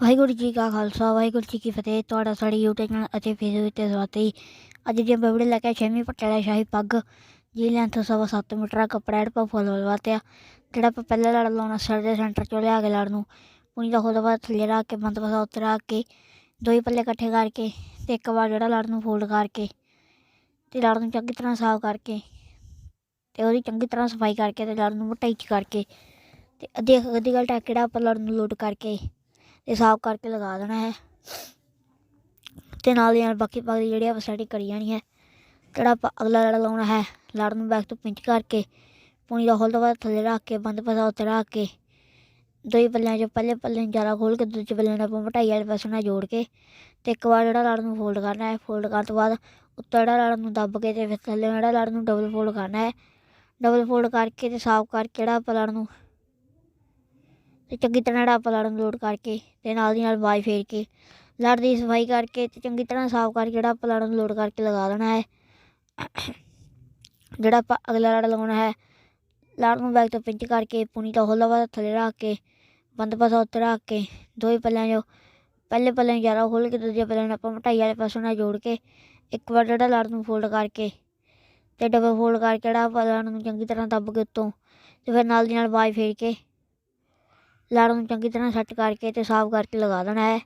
ਵਾਹਿਗੁਰੂ ਜੀ ਕਾ ਖਾਲਸਾ, ਵਾਹਿਗੁਰੂ ਜੀ ਕੀ ਫਤਿਹ ਤੁਹਾਡਾ ਸਾਡੇ YouTube ਚੈਨਲ ਅਤੇ ਫੇਸਬੁੱਕ ਤੇ ਸਵਾਗਤ ਹੈ ਜੀ। ਅੱਜ ਦੀ ਬਬੜੇ ਲੈ ਕੇ ਛੇਵੀਂ ਪਟਿਆਲਾ ਸ਼ਾਹੀ ਪੱਗ ਜੀ ਲੈਂਥ ਸਵਾ ਸੱਤ ਮੀਟਰ ਕੱਪੜਾ ਐਡ ਪਾ ਫੁੱਲ ਵਲਵਾਤੇ ਆ, ਜਿਹੜਾ ਆਪਾਂ ਪਹਿਲਾਂ ਲੜ ਲਾਉਣਾ ਸਰ ਦੇ ਸੈਂਟਰ ਚੋਂ ਲਿਆ ਕੇ ਲੜ ਨੂੰ ਪੂਣੀ ਦਾ ਖੋਲ ਬਾਅਦ ਥੱਲੇ ਰੱਖ ਕੇ, ਬੰਦ ਪਸਾ ਉੱਤੇ ਰੱਖ ਕੇ ਦੋ ਹੀ ਪੱਲੇ ਇਕੱਠੇ ਕਰਕੇ ਤੇ ਇੱਕ ਵਾਰ ਜਿਹੜਾ ਲੜ ਨੂੰ ਫੋਲਡ ਕਰਕੇ ਤੇ ਲੜ ਨੂੰ ਚੰਗੀ ਤਰ੍ਹਾਂ ਸਾਫ਼ ਕਰਕੇ ਤੇ ਉਹਦੀ ਚੰਗੀ ਤਰ੍ਹਾਂ ਸਫ਼ਾਈ ਕਰਕੇ ਤੇ ਲੜ ਨੂੰ ਮੋਟਾਈ ਕਰਕੇ ਤੇ ਅੱਧੀ ਅੱਧੀ ਗੱਲ ਟੱਕ ਜਿਹੜਾ ਆਪਾਂ ਲੜ ਨੂੰ ਲੋਡ ਕਰਕੇ ਤੇ ਸਾਫ਼ ਕਰਕੇ ਲਗਾ ਦੇਣਾ ਹੈ। ਤੇ ਨਾਲ ਦੀ ਨਾਲ ਬਾਕੀ ਪੱਗ ਦੀ ਜਿਹੜੀ ਆਪਾਂ ਸੈਟਿੰਗ ਕਰੀ ਜਾਣੀ ਹੈ, ਜਿਹੜਾ ਆਪਾਂ ਅਗਲਾ ਲੜ ਲਾਉਣਾ ਹੈ, ਲੜ ਨੂੰ ਬੈਕ ਤੋਂ ਪਿੰਚ ਕਰਕੇ ਪੂਣੀ ਦਾ ਹੋਲ ਤੋਂ ਬਾਅਦ ਥੱਲੇ ਰੱਖ ਕੇ, ਬੰਦ ਪਸਾ ਉੱਤੇ ਰੱਖ ਕੇ, ਦੋ ਹੀ ਪੱਲਿਆਂ 'ਚੋਂ ਪਹਿਲੇ ਪੱਲੇ ਨੂੰ ਜ਼ਿਆਦਾ ਖੋਲ ਕੇ, ਦੂਜੇ ਪੱਲੇ ਨੂੰ ਆਪਾਂ ਮਟਾਈ ਵਾਲੇ ਪਾਸੇ ਨਾਲ ਜੋੜ ਕੇ, ਤੇ ਇੱਕ ਵਾਰ ਜਿਹੜਾ ਲੜ ਨੂੰ ਫੋਲਡ ਕਰਨਾ ਹੈ ਫੋਲਡ ਕਰਨ ਤੋਂ ਬਾਅਦ ਉੱਤੇ ਜਿਹੜਾ ਲੜ ਨੂੰ ਦੱਬ ਕੇ ਤੇ ਫਿਰ ਥੱਲੇ ਜਿਹੜਾ ਲੜ ਨੂੰ ਡਬਲ ਫੋਲਡ ਕਰਨਾ ਹੈ ਡਬਲ ਫੋਲਡ ਕਰਕੇ ਤੇ ਸਾਫ਼ ਕਰਕੇ ਜਿਹੜਾ ਆਪਾਂ ਲੜ ਨੂੰ ਤੇ ਚੰਗੀ ਤਰ੍ਹਾਂ ਜਿਹੜਾ ਆਪਾਂ ਲੜ ਨੂੰ ਲੋਡ ਕਰਕੇ ਤੇ ਨਾਲ ਦੀ ਨਾਲ ਬਾਈ ਫੇਰ ਕੇ ਲੜ ਦੀ ਸਫ਼ਾਈ ਕਰਕੇ ਤੇ ਚੰਗੀ ਤਰ੍ਹਾਂ ਸਾਫ਼ ਕਰਕੇ ਜਿਹੜਾ ਆਪਾਂ ਲੜ ਨੂੰ ਲੋਡ ਕਰਕੇ ਲਗਾ ਦੇਣਾ ਹੈ। ਜਿਹੜਾ ਆਪਾਂ ਅਗਲਾ ਲੜ ਲਗਾਉਣਾ ਹੈ, ਲੜ ਨੂੰ ਬੈਕ ਤੋਂ ਪਿੰਚ ਕਰਕੇ ਪੂਣੀ ਦਾ ਹੋਲਾ ਵਾ ਥੱਲੇ ਰੱਖ ਕੇ, ਬੰਦ ਪਾਸਾ ਉੱਤੇ ਰੱਖ ਕੇ, ਦੋ ਪੱਲਿਆਂ ਜੋ ਪਹਿਲੇ ਪੱਲੇ ਨੂੰ ਜ਼ਿਆਦਾ ਖੋਲ੍ਹ ਕੇ ਦੂਜੇ ਪੱਲੇ ਨੂੰ ਆਪਾਂ ਮਟਾਈ ਵਾਲੇ ਪਾਸੇ ਨਾਲ ਜੋੜ ਕੇ, ਇੱਕ ਵਾਰ ਜਿਹੜਾ ਲੜ ਨੂੰ ਫੋਲਡ ਕਰਕੇ ਤੇ ਡਬਲ ਫੋਲਡ ਕਰਕੇ ਜਿਹੜਾ ਆਪਾਂ ਲੜ ਨੂੰ ਚੰਗੀ ਤਰ੍ਹਾਂ ਦੱਬ ਕੇ ਉੱਤੋਂ ਤੇ ਫਿਰ ਨਾਲ ਦੀ ਨਾਲ ਬਾਈ ਫੇਰ ਕੇ ਲੜ ਨੂੰ ਚੰਗੀ ਤਰ੍ਹਾਂ ਸੈੱਟ ਕਰਕੇ ਤੇ ਸਾਫ਼ ਕਰਕੇ ਲਗਾ ਦੇਣਾ ਹੈ।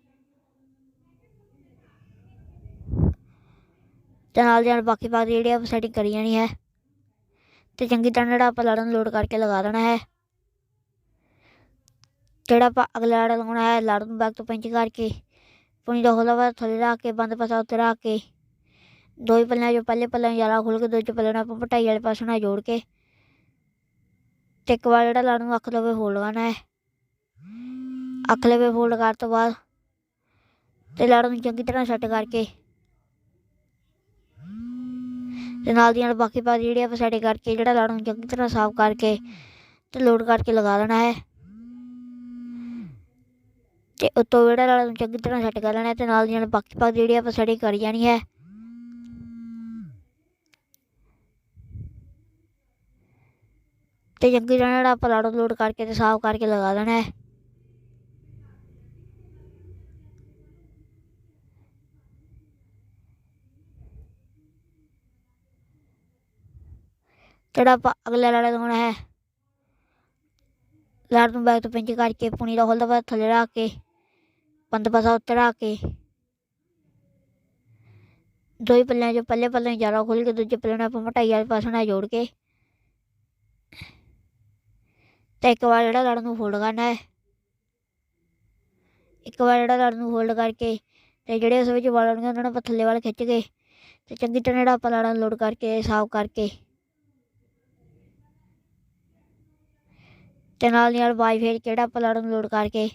ਤੇ ਨਾਲ ਦੇ ਨਾਲ ਬਾਕੀ ਪੱਗ ਦੀ ਜਿਹੜੀ ਆਪਾਂ ਸੈਟਿੰਗ ਕਰੀ ਜਾਣੀ ਹੈ, ਤੇ ਚੰਗੀ ਤਰ੍ਹਾਂ ਜਿਹੜਾ ਆਪਾਂ ਲੜ ਨੂੰ ਲੋਡ ਕਰਕੇ ਲਗਾ ਦੇਣਾ ਹੈ। ਜਿਹੜਾ ਆਪਾਂ ਅਗਲਾ ਲੜ ਲਗਾਉਣਾ ਹੈ, ਲੜ ਨੂੰ ਬੈਕ ਤੋਂ ਪਿੰਚ ਕਰਕੇ ਪੁਣੀ ਦਾ ਹੋਲਾ ਵਾ ਥੱਲੇ ਰੱਖ ਕੇ, ਬੰਦ ਪਾਸਾ ਉੱਤੇ ਰੱਖ ਕੇ, ਦੋ ਹੀ ਪੱਲਿਆਂ 'ਚੋਂ ਪਹਿਲੇ ਪੱਲਿਆਂ ਨੂੰ ਜ਼ਿਆਦਾ ਖੋਲ੍ਹ ਕੇ ਦੂਜੇ ਪੱਲੇ ਨੂੰ ਆਪਾਂ ਪਟਾਈ ਵਾਲੇ ਪਾਸੇ ਨਾਲ ਜੋੜ ਕੇ, ਤੇ ਇੱਕ ਵਾਰ ਜਿਹੜਾ ਲੜ ਨੂੰ ਅੱਖ ਲਵੇ ਹੋਲ ਲਗਾਉਣਾ ਹੈ। ਅੱਖ ਲਵੇ ਫੋਲਡ ਕਰਨ ਤੋਂ ਬਾਅਦ ਤੇ ਲੜ ਨੂੰ ਚੰਗੀ ਤਰ੍ਹਾਂ ਸੈੱਟ ਕਰਕੇ ਤੇ ਨਾਲ ਦੀ ਨਾਲ ਬਾਕੀ ਪਾ ਜਿਹੜੇ ਆਪਾਂ ਸੈਟ ਕਰਕੇ, ਜਿਹੜਾ ਲੜ ਨੂੰ ਚੰਗੀ ਤਰ੍ਹਾਂ ਸਾਫ਼ ਕਰਕੇ ਤੇ ਲੋਡ ਕਰਕੇ ਲਗਾ ਦੇਣਾ ਹੈ। ਤੇ ਉਤੋਂ ਜਿਹੜਾ ਲੜ ਨੂੰ ਚੰਗੀ ਤਰ੍ਹਾਂ ਸੈੱਟ ਕਰ ਲੈਣਾ ਹੈ ਤੇ ਨਾਲ ਦੀ ਨਾਲ ਬਾਕੀ ਪਾ ਜਿਹੜੀ ਆਪਾਂ ਸੈਟਿੰਗ ਕਰ ਜਾਣੀ ਹੈ। ਤੇ ਚੰਗੀ ਤਰ੍ਹਾਂ ਜਿਹੜਾ ਆਪਾਂ ਲੜ ਨੂੰ ਲੋਡ ਕਰਕੇ ਤੇ ਸਾਫ਼ ਕਰਕੇ ਲਗਾ ਦੇਣਾ ਹੈ। ਜਿਹੜਾ ਆਪਾਂ ਅਗਲਾ ਲੜਾ ਲਗਾਉਣਾ ਹੈ? ਲੜ ਨੂੰ ਬੈਕ ਤੋਂ ਪਿੰਚ ਕਰਕੇ, ਪੁਣੀ ਦਾ ਹੋਲਦਾ ਬਾਅਦ ਥੱਲੇ ਰੱਖ ਕੇ ਬੰਦ ਪਾਸਾ ਉੱਤੇ ਰੱਖ ਕੇ। ਦੋ ਹੀ ਪੱਲਿਆਂ 'ਚੋਂ ਪਹਿਲੇ ਪੱਲੇ ਨੂੰ ਜ਼ਿਆਦਾ ਖੋਲ੍ਹ ਕੇ ਦੂਜੇ ਪੱਲੇ ਨੂੰ ਆਪਾਂ ਮਟਾਈ ਵਾਲੇ ਪਾਸੇ ਨਾਲ ਜੋੜ ਕੇ। ਤੇ ਇੱਕ ਵਾਰ ਜਿਹੜਾ ਲੜ ਨੂੰ ਫੋਲਡ ਕਰਨਾ ਹੈ, ਇੱਕ ਵਾਰ ਜਿਹੜਾ ਲੜ ਨੂੰ ਫੋਲਡ ਕਰਕੇ ਤੇ ਜਿਹੜੇ ਉਸ ਵਿੱਚ ਵਾਲ ਹੋਣਗੇ ਉਹਨਾਂ ਨੂੰ ਆਪਾਂ ਥੱਲੇ ਵੱਲ ਖਿੱਚ ਕੇ ਤੇ ਚੰਗੀ ਤਰ੍ਹਾਂ ਜਿਹੜਾ ਆਪਾਂ ਲੜਾਂ ਲੋਡ ਕਰਕੇ, ਸਾਫ਼ ਕਰਕੇ। ਤੇ ਨਾਲ ਦੀ ਨਾਲ ਬਾਈ ਫੇਰ ਕਿਹੜਾ ਆਪਾਂ ਨੂੰ ਲੋਡ ਕਰਕੇ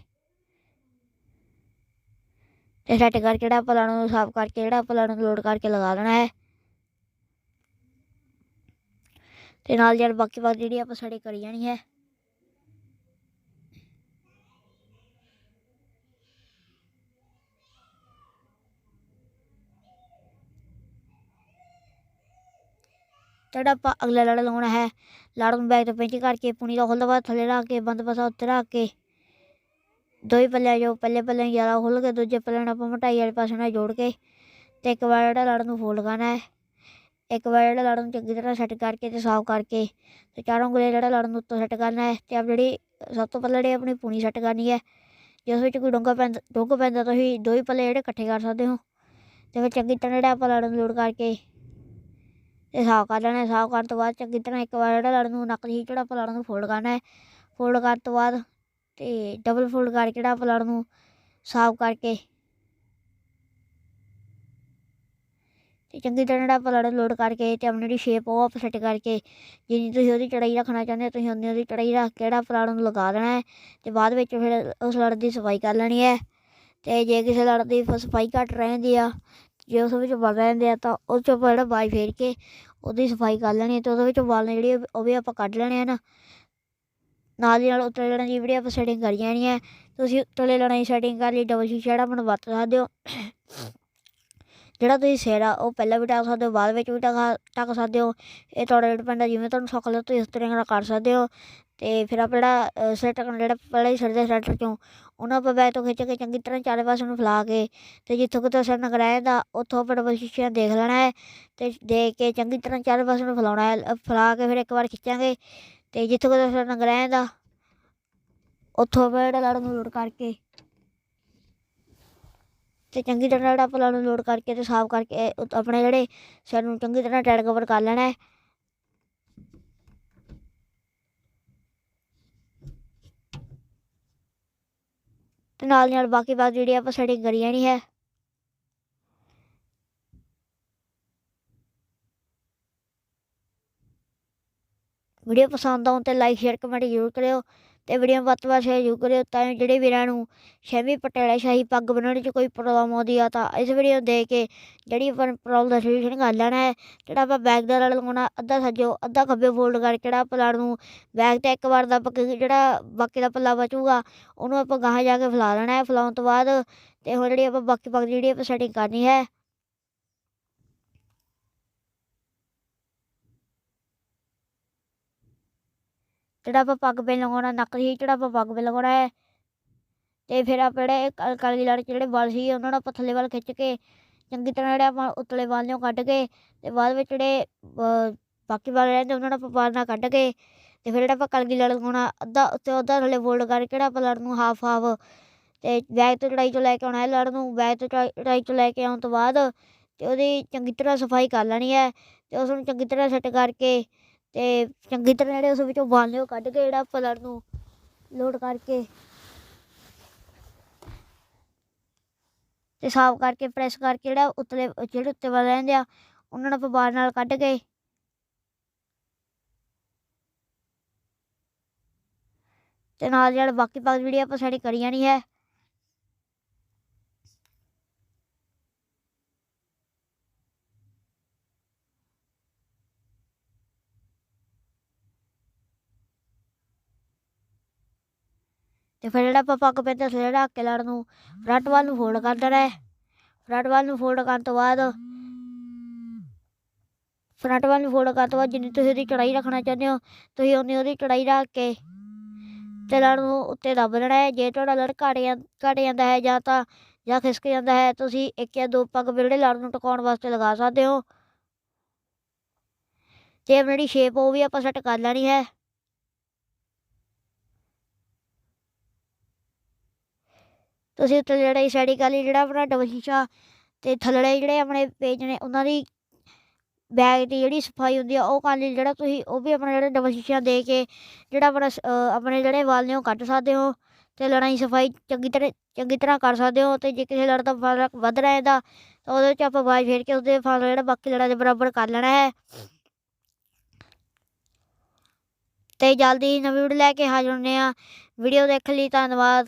ਤੇ ਸੈੱਟ ਕਰਕੇ ਜਿਹੜਾ ਆਪਾਂ ਨੂੰ ਸਾਫ਼ ਕਰਕੇ ਜਿਹੜਾ ਆਪਾਂ ਨੂੰ ਲੋਡ ਕਰਕੇ ਲਗਾ ਦੇਣਾ ਹੈ। ਤੇ ਨਾਲ ਦੀ ਨਾਲ ਬਾਕੀ ਬਾਤ ਜਿਹੜੀ ਆਪਾਂ ਸੜੇ ਕਰੀ ਜਾਣੀ ਹੈ। ਜਿਹੜਾ ਆਪਾਂ ਅਗਲਾ ਲੜ ਲਾਉਣਾ ਹੈ, ਲੜ ਨੂੰ ਬੈਕ ਤੋਂ ਪਿੰਚ ਕਰਕੇ ਪੁਣੀ ਦਾ ਖੋਲ੍ਹ ਬਾਅਦ ਥੱਲੇ ਰੱਖ ਕੇ, ਬੰਦ ਪਾਸਾ ਉੱਤੇ ਰੱਖ ਕੇ, ਦੋ ਹੀ ਪੱਲਿਆਂ ਜੋ ਪਹਿਲੇ ਪੱਲੇ ਨੂੰ ਜ਼ਿਆਦਾ ਖੋਲ੍ਹ ਕੇ, ਦੂਜੇ ਪੱਲੇ ਨੂੰ ਆਪਾਂ ਮਟਾਈ ਵਾਲੇ ਪਾਸੇ ਨਾਲ ਜੋੜ ਕੇ ਤੇ ਇੱਕ ਵਾਰ ਜਿਹੜਾ ਲੜ ਨੂੰ ਫੋਲਡ ਕਰਨਾ ਹੈ, ਇੱਕ ਵਾਰ ਜਿਹੜਾ ਲੜ ਨੂੰ ਚੰਗੀ ਤਰ੍ਹਾਂ ਸੈੱਟ ਕਰਕੇ ਤੇ ਸਾਫ਼ ਕਰਕੇ ਤੇ ਚਾਰੋਂ ਉਂਗਲੇ ਜਿਹੜਾ ਲੜ ਨੂੰ ਉੱਤੋਂ ਸੈੱਟ ਕਰਨਾ ਹੈ ਤੇ ਆਪ ਜਿਹੜੀ ਸਭ ਤੋਂ ਪਹਿਲਾਂ ਜਿਹੜੀ ਆਪਣੀ ਪੂਣੀ ਸੈੱਟ ਕਰਨੀ ਹੈ, ਜਿਸ ਵਿੱਚ ਕੋਈ ਡੋਂਗਾ ਪੈਂਦਾ ਡੋਂਗ ਪੈਂਦਾ ਤੁਸੀਂ ਦੋ ਹੀ ਪੱਲੇ ਜਿਹੜੇ ਇਕੱਠੇ ਕਰ ਸਕਦੇ ਹੋ ਤੇ ਫਿਰ ਚੰਗੀ ਤਰ੍ਹਾਂ ਜਿਹੜਾ ਆਪਾਂ ਲੜ ਨੂੰ ਲੋਡ ਕਰਕੇ ਤੇ ਸਾਫ਼ ਕਰ ਲੈਣਾ ਸਾਫ਼ ਕਰਨ ਤੋਂ ਬਾਅਦ ਚੰਗੀ ਤਰ੍ਹਾਂ ਇੱਕ ਵਾਰ ਜਿਹੜਾ ਲੜਨ ਨੂੰ ਨੱਕ ਦੀ ਜਿਹੜਾ ਆਪਾਂ ਲੜ ਨੂੰ ਫੋਲਡ ਕਰਨਾ ਹੈ। ਫੋਲਡ ਕਰਨ ਤੋਂ ਬਾਅਦ ਤੇ ਡਬਲ ਫੋਲਡ ਕਰਕੇ ਜਿਹੜਾ ਆਪਾਂ ਲੜ ਨੂੰ ਸਾਫ਼ ਕਰਕੇ ਤੇ ਚੰਗੀ ਤਰ੍ਹਾਂ ਜਿਹੜਾ ਆਪਾਂ ਲੜ ਲੋਡ ਕਰਕੇ ਤੇ ਆਪਣੀ ਜਿਹੜੀ ਸ਼ੇਪ ਉਹ ਆਪ ਸੈੱਟ ਕਰਕੇ, ਜਿੰਨੀ ਤੁਸੀਂ ਉਹਦੀ ਚੜਾਈ ਰੱਖਣਾ ਚਾਹੁੰਦੇ ਹੋ, ਤੁਸੀਂ ਉਨੀ ਉਹਦੀ ਚੜਾਈ ਰੱਖ ਕੇ ਜਿਹੜਾ ਆਪਾਂ ਲੜ ਨੂੰ ਲਗਾ ਦੇਣਾ ਹੈ ਤੇ ਬਾਅਦ ਵਿੱਚ ਫਿਰ ਉਸ ਲੜ ਦੀ ਸਫ਼ਾਈ ਕਰ ਲੈਣੀ ਹੈ। ਤੇ ਜੇ ਕਿਸੇ ਲੜ ਦੀ ਸਫ਼ਾਈ ਘੱਟ ਰਹਿੰਦੀ ਆ, ਜੇ ਉਸ ਵਿੱਚ ਵਲ ਰਹਿੰਦੇ ਆ ਤਾਂ ਉਸ 'ਚੋਂ ਆਪਾਂ ਜਿਹੜਾ ਬਾਈ ਫੇਰ ਕੇ ਉਹਦੀ ਸਫ਼ਾਈ ਕਰ ਲੈਣੀ ਹੈ ਤੇ ਉਹਦੇ ਵਿੱਚੋਂ ਵਾਲ ਨੇ ਜਿਹੜੇ ਉਹ ਵੀ ਆਪਾਂ ਕੱਢ ਲੈਣੇ ਹਨ ਨਾਲ ਦੀ ਨਾਲ ਉਤਲੇ ਲੜਾਂ ਦੀ ਜਿਹੜੀ ਆਪਾਂ ਸੈਟਿੰਗ ਕਰੀ ਜਾਣੀ ਹੈ, ਤੁਸੀਂ ਉੱਤਲੇ ਲੜਾਂ ਦੀ ਸੈਟਿੰਗ ਕਰ ਲਈ ਡਬਲ ਸ਼ੀਸ਼ਾ ਜਿਹੜਾ ਆਪਣਾ ਵਰਤ ਸਕਦੇ ਹੋ। ਜਿਹੜਾ ਤੁਸੀਂ ਸਿਰ ਆ, ਉਹ ਪਹਿਲਾਂ ਵੀ ਟਕ ਸਕਦੇ ਹੋ, ਬਾਅਦ ਵਿੱਚ ਵੀ ਟਕ ਟਕ ਸਕਦੇ ਹੋ। ਇਹ ਤੁਹਾਡੇ ਡਿਪੈਂਡ ਆ, ਜਿਵੇਂ ਤੁਹਾਨੂੰ ਸੌਖ ਲੱਗੇ, ਤੁਸੀਂ ਇਸ ਤਰ੍ਹਾਂ ਨਾਲ ਕਰ ਸਕਦੇ ਹੋ। ਤੇ ਫਿਰ ਆਪਾਂ ਜਿਹੜਾ ਸੈਟ ਕਰਨਾ ਜਿਹੜਾ ਪਹਿਲਾਂ ਹੀ ਸੜਦੇ ਸੈਟਰ ਚੋਂ, ਉਹਨਾਂ ਆਪਾਂ ਬੈਗ ਤੋਂ ਖਿੱਚ ਕੇ ਚੰਗੀ ਤਰ੍ਹਾਂ ਚਾਰੇ ਪਾਸੇ ਨੂੰ ਫੈਲਾ ਕੇ ਤੇ ਜਿੱਥੋਂ ਕਿਤੋਂ ਸੜਨ ਕਰਾਇਆ ਦਾ ਉੱਥੋਂ ਆਪਾਂ ਡਬਲ ਸ਼ੀਸ਼ਿਆਂ ਦੇਖ ਲੈਣਾ ਹੈ ਤੇ ਦੇਖ ਕੇ ਚੰਗੀ ਤਰ੍ਹਾਂ ਚਾਰੇ ਪਾਸੇ ਨੂੰ ਫੈਲਾਉਣਾ ਹੈ ਫੈਲਾ ਕੇ ਫਿਰ ਇੱਕ ਵਾਰ ਖਿੱਚਾਂਗੇ ਤੇ ਜਿੱਥੋਂ ਕਿਤੋਂ ਸੜਨ ਕਰਾਇਆ ਦਾ ਉੱਥੋਂ ਆਪਾਂ ਜਿਹੜਾ ਲੜ ਨੂੰ ਲੋਡ ਕਰਕੇ ਤੇ ਚੰਗੀ ਤਰ੍ਹਾਂ ਜਿਹੜਾ ਆਪਾਂ ਲੜ ਨੂੰ ਲੋਡ ਕਰਕੇ ਤੇ ਸਾਫ਼ ਕਰਕੇ ਆਪਣੇ ਜਿਹੜੇ ਸਾਨੂੰ ਚੰਗੀ ਤਰ੍ਹਾਂ ਟਾਈਟ ਕਵਰ ਕਰ ਲੈਣਾ ਹੈ। ਤੇ ਨਾਲ ਨਾਲ ਬਾਕੀ ਬਾਤ ਜਿਹੜੀ ਆਪਾਂ ਸੈਟਿੰਗ ਕਰੀ ਜਾਣੀ ਹੈ। ਵੀਡੀਓ ਪਸੰਦ ਆਉਣ ਤੇ ਲਾਈਕ ਸ਼ੇਅਰ ਕਮੈਂਟ ਜ਼ਰੂਰ ਕਰਿਓ। ਤੇ ਵੀਡੀਓ ਵੱਧ ਤੋਂ ਵੱਧ ਸਹਿਯੋਗ ਜ਼ਰੂਰ ਕਰਿਓ, ਤਾਂ ਜਿਹੜੇ ਵੀਰਾਂ ਨੂੰ ਛੇਵੀਂ ਪਟਿਆਲਾ ਸ਼ਾਹੀ ਪੱਗ ਬਣਾਉਣ 'ਚ ਕੋਈ ਪ੍ਰੋਬਲਮ ਆਉਂਦੀ ਆ, ਤਾਂ ਇਸ ਵੀਡੀਓ ਨੂੰ ਦੇਖ ਕੇ ਜਿਹੜੀ ਆਪਾਂ ਪ੍ਰੋਬਲਮ ਦਾ ਸੋਲੂਸ਼ਨ ਕਰ ਲੈਣਾ ਹੈ, ਜਿਹੜਾ ਆਪਾਂ ਬੈਗ ਦਾ ਲੜ ਲਗਾਉਣਾ ਅੱਧਾ ਸੱਜੋ ਅੱਧਾ ਖੱਬੇ ਫੋਲਡ ਕਰਕੇ ਜਿਹੜਾ ਆਪਾਂ ਨੂੰ ਬੈਗ ਤੇ ਇੱਕ ਵਾਰ ਦਾ ਆਪਾਂ ਜਿਹੜਾ ਬਾਕੀ ਦਾ ਪੱਲਾ ਬਚੂਗਾ, ਉਹਨੂੰ ਆਪਾਂ ਗਾਹਾਂ ਜਾ ਕੇ ਫੈਲਾ ਲੈਣਾ ਹੈ, ਫੈਲਾਉਣ ਤੋਂ ਬਾਅਦ ਤੇ ਹੁਣ ਜਿਹੜੀ ਆਪਾਂ ਬਾਕੀ ਪੱਗ ਦੀ ਜਿਹੜੀ ਆਪਾਂ ਸੈਟਿੰਗ ਕਰਨੀ ਹੈ ਜਿਹੜਾ ਆਪਾਂ ਪੱਗ ਪੇ ਲਗਾਉਣਾ, ਨੱਕ ਸੀ ਜਿਹੜਾ ਆਪਾਂ ਪੱਗ ਪੇ ਲਗਾਉਣਾ ਹੈ। ਤੇ ਫਿਰ ਆਪਾਂ ਜਿਹੜੇ ਕ- ਕਾਲੀ ਲੜ ਕੇ ਜਿਹੜੇ ਵਾਲ ਸੀ, ਉਹਨਾਂ ਨੂੰ ਆਪਾਂ ਥੱਲੇ ਵੱਲ ਖਿੱਚ ਕੇ ਚੰਗੀ ਤਰ੍ਹਾਂ ਜਿਹੜੇ ਆਪਾਂ ਉਤਲੇ ਵਾਲ ਨੂੰ ਕੱਢ ਕੇ ਤੇ ਬਾਅਦ ਵਿੱਚ ਜਿਹੜੇ ਬਾਕੀ ਵਾਲ ਰਹਿੰਦੇ ਉਹਨਾਂ ਨੂੰ ਆਪਾਂ ਬਾਹਰ ਨਾਲ ਕੱਢ ਕੇ ਤੇ ਫਿਰ ਜਿਹੜਾ ਆਪਾਂ ਕਲਗੀ ਲੜ ਲਗਾਉਣਾ, ਅੱਧਾ ਉੱਤੇ ਅੱਧਾ ਥੱਲੇ ਫੋਲਡ ਕਰਕੇ ਜਿਹੜਾ ਆਪਾਂ ਲੜ ਨੂੰ ਹਾਫ ਹਾਫ ਤੇ ਬੈਗ ਤੋਂ ਚੜਾਈ ਤੋਂ ਲੈ ਕੇ ਆਉਣਾ ਹੈ ਲੜ ਨੂੰ, ਬੈਗ ਤੋਂ ਚੜਾਈ ਚੜਾਈ ਤੋਂ ਲੈ ਕੇ ਆਉਣ ਤੋਂ ਬਾਅਦ ਤੇ ਉਹਦੀ ਚੰਗੀ ਤਰ੍ਹਾਂ ਸਫ਼ਾਈ ਕਰ ਲੈਣੀ ਹੈ ਤੇ ਉਸ ਨੂੰ ਚੰਗੀ ਤਰ੍ਹਾਂ ਸੈੱਟ ਕਰਕੇ ਤੇ ਚੰਗੀ ਤਰ੍ਹਾਂ ਜਿਹੜੇ ਉਸ ਵਿੱਚੋਂ ਵਾਲ ਉਹ ਕੱਢ ਕੇ ਜਿਹੜਾ ਆਪਾਂ ਨੂੰ ਲੋਡ ਕਰਕੇ ਤੇ ਸਾਫ਼ ਕਰਕੇ ਪ੍ਰੈਸ ਕਰਕੇ ਜਿਹੜਾ ਉਤਲੇ, ਜਿਹੜੇ ਉੱਤੇ ਵਾਲ ਰਹਿੰਦੇ ਆ, ਉਹਨਾਂ ਨੂੰ ਆਪਾਂ ਬਾਹਰ ਨਾਲ ਕੱਢ ਕੇ ਤੇ ਨਾਲ ਜਿਹੜਾ ਬਾਕੀ ਪੱਗ ਜਿਹੜੀ ਆਪਾਂ ਸਾਡੀ ਕਰੀ ਜਾਣੀ ਹੈ ਤੇ ਫਿਰ ਜਿਹੜਾ ਆਪਾਂ ਪੱਗ ਪੈਂਦਾ ਥੱਲੇ ਰੱਖ ਕੇ ਲੜ ਨੂੰ, ਫਰੰਟ ਵੱਲ ਨੂੰ ਫੋਲਡ ਕਰ ਦੇਣਾ ਹੈ। ਫਰੰਟ ਵੱਲ ਨੂੰ ਫੋਲਡ ਕਰਨ ਤੋਂ ਬਾਅਦ, ਫਰੰਟ ਵੱਲ ਨੂੰ ਫੋਲਡ ਕਰਨ ਤੋਂ ਬਾਅਦ ਜਿੰਨੀ ਤੁਸੀਂ ਉਹਦੀ ਚੜਾਈ ਰੱਖਣਾ ਚਾਹੁੰਦੇ ਹੋ, ਤੁਸੀਂ ਉਨੀ ਉਹਦੀ ਚੜਾਈ ਰੱਖ ਕੇ ਤੇ ਲੜ ਨੂੰ ਉੱਤੇ ਦੱਬ ਦੇਣਾ ਹੈ। ਜੇ ਤੁਹਾਡਾ ਲੜ ਘਟ ਜਾਂ, ਘਟ ਜਾਂਦਾ ਹੈ ਜਾਂ ਤਾਂ, ਜਾਂ ਖਿਸਕ ਜਾਂਦਾ ਹੈ, ਤੁਸੀਂ ਇੱਕ ਜਾਂ ਦੋ ਪੱਗ ਬਿਲੜੇ ਲੜ ਨੂੰ ਟਿਕਾਉਣ ਵਾਸਤੇ ਲਗਾ ਸਕਦੇ ਹੋ। ਤੇ ਆਪਣੀ ਜਿਹੜੀ ਸ਼ੇਪ ਉਹ ਵੀ ਆਪਾਂ ਸੈੱਟ ਕਰ ਲੈਣੀ ਹੈ। ਤੁਸੀਂ ਉੱਤੇ ਜਿਹੜਾ ਸੈਡੀ ਕਾਲੀ ਜਿਹੜਾ ਆਪਣਾ ਡਬਲ ਸ਼ੀਸ਼ਾ ਤੇ ਥੱਲੜੇ ਜਿਹੜੇ ਆਪਣੇ ਪੇਜ ਨੇ, ਉਹਨਾਂ ਦੀ ਬੈਗ ਦੀ ਜਿਹੜੀ ਸਫ਼ਾਈ ਹੁੰਦੀ ਆ, ਉਹ ਕਰ ਲਈ, ਜਿਹੜਾ ਤੁਸੀਂ ਉਹ ਵੀ ਆਪਣਾ ਜਿਹੜਾ ਡਬਲ ਸ਼ੀਸ਼ਾ ਦੇ ਕੇ ਜਿਹੜਾ ਆਪਣਾ ਸ- ਆਪਣੇ ਜਿਹੜੇ ਵਾਲ ਨੇ ਉਹ ਕੱਢ ਸਕਦੇ ਹੋ ਤੇ ਲੜਾਈ ਸਫ਼ਾਈ ਚੰਗੀ ਤਰ੍ਹਾਂ ਚੰਗੀ ਤਰ੍ਹਾਂ ਕਰ ਸਕਦੇ ਹੋ ਤੇ ਜੇ ਕਿਸੇ ਲੜ ਦਾ ਫ਼ਰਕ ਵੱਧ ਰਿਹਾ ਇਹਦਾ, ਤਾਂ ਉਹਦੇ ਵਿੱਚ ਆਪਾਂ ਵਾਜ ਫੇਰ ਕੇ ਉਸਦੇ ਫਲ ਜਿਹੜਾ ਬਾਕੀ ਲੜਾਂ ਦੇ ਬਰਾਬਰ ਕਰ ਲੈਣਾ ਹੈ। ਤੇ ਜਲਦੀ ਹੀ ਨਵੀਂ ਵੀਡੀਓ ਲੈ ਕੇ ਹਾਜ਼ਰ ਹੁੰਦੇ ਆ ਵੀਡੀਓ ਦੇਖਣ ਲਈ ਧੰਨਵਾਦ।